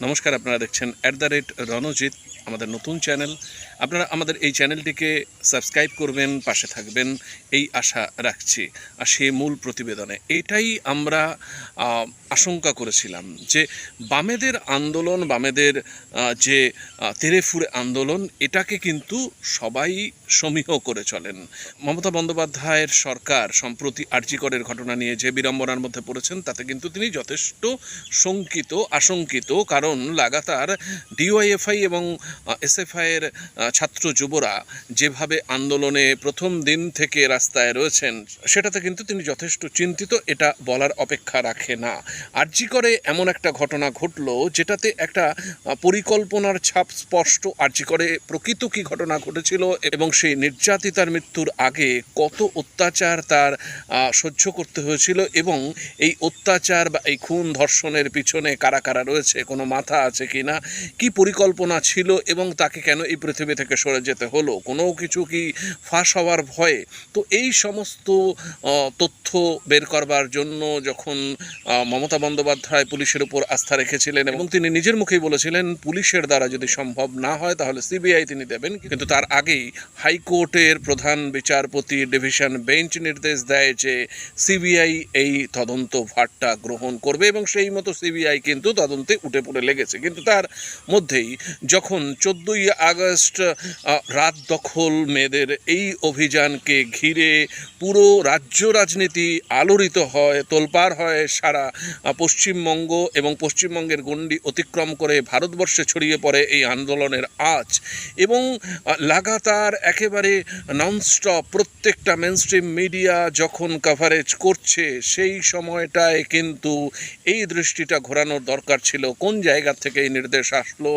নমস্কার আপনারা দেখছেন অ্যাট দ্য রেট রণজিৎ। আমাদের নতুন চ্যানেল, আপনারা আমাদের এই চ্যানেলটিকে সাবস্ক্রাইব করবেন, পাশে থাকবেন, এই আশা রাখছি। আর সে মূল প্রতিবেদনে, এটাই আমরা আশঙ্কা করেছিলাম যে বামেদের আন্দোলন, বামেদের যে তেরেফুরে আন্দোলন, এটাকে কিন্তু সবাই সমীহ করে চলেন। মমতা বন্দ্যোপাধ্যায়ের সরকার, সম্প্রতি আর্জিকরের ঘটনা নিয়ে যে বিড়ম্বনার মধ্যে পড়েছেন, তাতে কিন্তু তিনি যথেষ্ট শঙ্কিত, আশঙ্কিত, কারণ লাগাতার ডিওয়াইএফআই এবং এসএফআই এর আহ, ছাত্র যুবরা যেভাবে আন্দোলনে প্রথম দিন থেকে রাস্তায় রয়েছেন সেটাতে কিন্তু তিনি যথেষ্ট চিন্তিত এটা বলার অপেক্ষা রাখে না। আর্জি করে এমন একটা ঘটনা ঘটলো যেটাতে একটা পরিকল্পনার ছাপ স্পষ্ট আর্জি করে প্রকৃত কি ঘটনা ঘটেছিল এবং সেই নির্যাতিতার মৃত্যুর আগে কত অত্যাচার তার সহ্য করতে হয়েছিল এবং এই অত্যাচার বা এই খুন ধর্ষণের পিছনে কারা কারা রয়েছে কোনো মাথা আছে কি না কি পরিকল্পনা ছিল এবং তাকে কেন এই পৃথিবী থেকে সরে যেতে হলো? কোনো কিছু কি ফাঁস হওয়ার ভয়ে? তো এই সমস্ত তথ্য বের করবার জন্য যখন মমতা বন্দ্যোপাধ্যায় পুলিশের উপর আস্থা রেখেছিলেন এবং তিনি নিজের মুখেই বলেছিলেন, পুলিশের দ্বারা যদি সম্ভব না হয়, তাহলে সিবিআই তিনি দেবেন। কিন্তু তার আগেই হাইকোর্টের প্রধান বিচারপতি ডিভিশন বেঞ্চ নির্দেশ দেয় যে সিবিআই এই তদন্ত ভারটা গ্রহণ করবে এবং সেই মতো সিবিআই কিন্তু তদন্তে উঠে পড়ে লেগেছে। কিন্তু তার মধ্যেই যখন চোদ্দোই আগস্ট রাত দখল মেয়েদের এই অভিযানকে ঘিরে পুরো রাজ্য রাজনীতি আলোড়িত হয়, তোলপাড় হয় সারা পশ্চিমবঙ্গ এবং পশ্চিমবঙ্গের গণ্ডি অতিক্রম করে ভারতবর্ষে ছড়িয়ে পড়ে এই আন্দোলনের আজ এবং লাগাতার একেবারে ননস্টপ প্রত্যেকটা মেনস্ট্রিম মিডিয়া যখন কভারেজ করছে, সেই সময়টায় কিন্তু এই দৃষ্টিটা ঘোরানোর দরকার ছিল। কোন জায়গা থেকে এই নির্দেশ আসলো?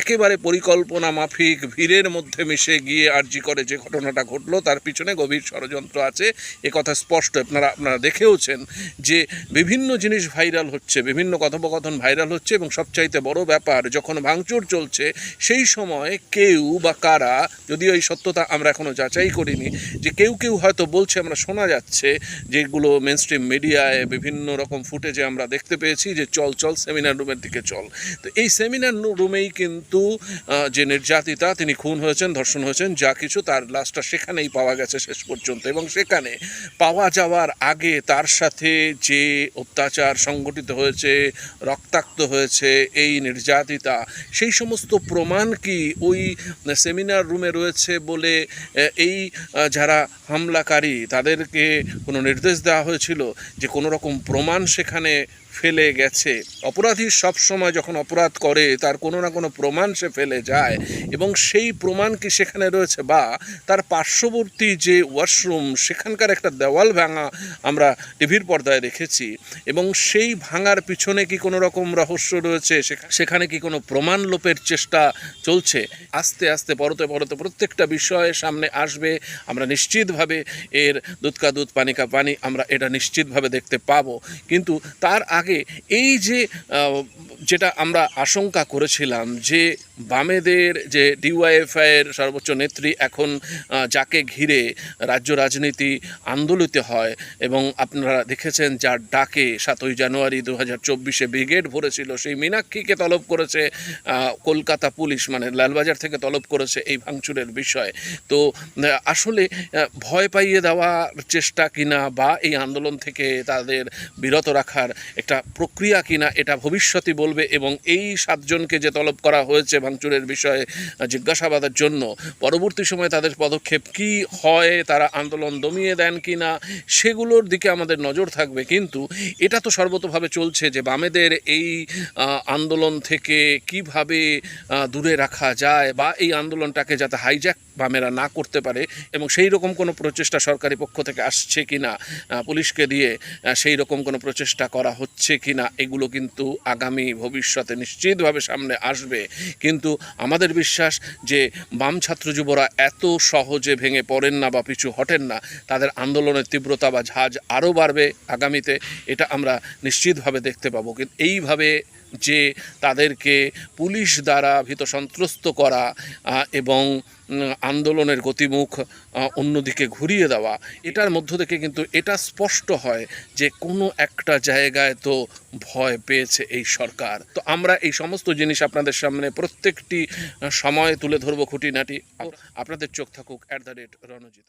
একেবারে পরিকল্পনা মাফিক ভিড়ের মধ্যে মিশে গিয়ে আর্জি করে যে ঘটনাটা ঘটলো, তার পিছনে গভীর ষড়যন্ত্র আছে। এ কথা স্পষ্ট, আপনারা আপনারা দেখেওছেন যে বিভিন্ন জিনিস ভাইরাল হচ্ছে, বিভিন্ন কথোপকথন ভাইরাল হচ্ছে এবং সবচাইতে বড় ব্যাপার, যখন ভাঙচুর চলছে, সেই সময় কেউ বা কারা, যদিও এই সত্যতা আমরা এখনও যাচাই করিনি, যে কেউ কেউ হয়তো বলছে, আমরা শোনা যাচ্ছে যেগুলো মেন স্ট্রিম মিডিয়ায় বিভিন্ন রকম ফুটেজে আমরা দেখতে পেয়েছি যে চল চল সেমিনার রুমের দিকে চল। তো এই সেমিনার রুমেই কিন্তু যে নির্যাতিতা, তিনি খুন হয়েছেন, ধর্ষণ হয়েছেন, যা কিছু তার লাশটা সেখানেই পাওয়া গেছে শেষ পর্যন্ত। এবং সেখানে পাওয়া যাওয়ার আগে তার সাথে যে অত্যাচার সংগঠিত হয়েছে, রক্তাক্ত হয়েছে, এই নির্যাতিতা, সেই সমস্ত প্রমাণ কি ওই সেমিনার রুমে রয়েছে বলে এই যারা হামলাকারী, তাদেরকে কোনো নির্দেশ দেওয়া হয়েছিল যে কোনো রকম প্রমাণ সেখানে ফেলে গেছে। অপরাধী সব সময় যখন অপরাধ করে, তার কোনো না কোনো প্রমাণ সে ফেলে যায় এবং সেই প্রমাণ কি সেখানে রয়েছে বা তার পার্শ্ববর্তী যে ওয়াশরুম, সেখানকার একটা দেওয়াল ভাঙা আমরা টিভির পর্দায় দেখেছি এবং সেই ভাঙার পিছনে কি কোনো রকম রহস্য রয়েছে? সেখা- সেখানে কি কোনো প্রমাণ লোপের চেষ্টা চলছে? আস্তে আস্তে, পরতে পরতে প্রত্যেকটা বিষয় সামনে আসবে। আমরা নিশ্চিতভাবে এর দুধকা দুধ, পানি কা পানি আমরা এটা নিশ্চিতভাবে দেখতে পাবো। কিন্তু তার আগে এই যে যেটা আমরা আশঙ্কা করেছিলাম যে বামেদের যে ডিওয়াইএফআইয়ের সর্বোচ্চ নেত্রী এখন যাকে ঘিরে রাজ্য রাজনীতি আন্দোলিত হয়, এবং আপনারা দেখেছেন যার ডাকে সাতই জানুয়ারি দু হাজার চব্বিশে ব্রিগেড ভরেছিল, সেই মীনাক্ষীকে তলব করেছে কলকাতা পুলিশ মানে লালবাজার থেকে তলব করেছে এই ভাঙচুরের বিষয়। তো আসলে ভয় পাইয়ে দেওয়ার চেষ্টা কিনা বা এই আন্দোলন থেকে তাদের বিরত রাখার একটা প্রক্রিয়া কিনা, এটা ভবিষ্যতই বলবে এবং এই সাতজনকে যে তলব করা হয়েছে ভাঙচুরের বিষয়ে জিজ্ঞাসাবাদের জন্য, পরবর্তী সময়ে তাদের পদক্ষেপ কি হয়, তারা আন্দোলন দমিয়ে দেন কি না সেগুলোর দিকে আমাদের নজর থাকবে। কিন্তু এটা তো সর্বতভাবে চলছে যে বামেদের এই আন্দোলন থেকে কীভাবে দূরে রাখা যায় বা এই আন্দোলনটাকে যাতে হাইজ্যাক বামেরা না করতে পারে এবং সেই রকম কোনো প্রচেষ্টা সরকারি পক্ষ থেকে আসছে কি না পুলিশকে দিয়ে সেই রকম কোনো প্রচেষ্টা করা হচ্ছে কি না এগুলো কিন্তু আগামী ভবিষ্যতে নিশ্চিতভাবে সামনে আসবে। কিন্তু আমাদের বিশ্বাস যে বাম ছাত্র যুবরা এত সহজে ভেঙে পড়েন না বা পিছু হটেন না, তাদের আন্দোলনের তীব্রতা বা ঝাঁজ আরও বাড়বে আগামীতে, এটা আমরা নিশ্চিতভাবে দেখতে পাবো। কিন্তু এইভাবে যে তাদেরকে পুলিশ দ্বারা ভীত সন্ত্রস্ত করা এবং আন্দোলনের গতিমুখ অন্যদিকে ঘুরিয়ে দেওয়া, এটার মধ্য থেকে কিন্তু এটা স্পষ্ট হয় যে কোনো একটা জায়গায় তো ভয় পেয়েছে এই সরকার। তো আমরা এই সমস্ত জিনিস আপনাদের সামনে প্রত্যেকটি সময় তুলে ধরবো খুঁটিনাটি। আপনাদের চোখ থাকুক অ্যাট দ্য রেট রণজিৎ।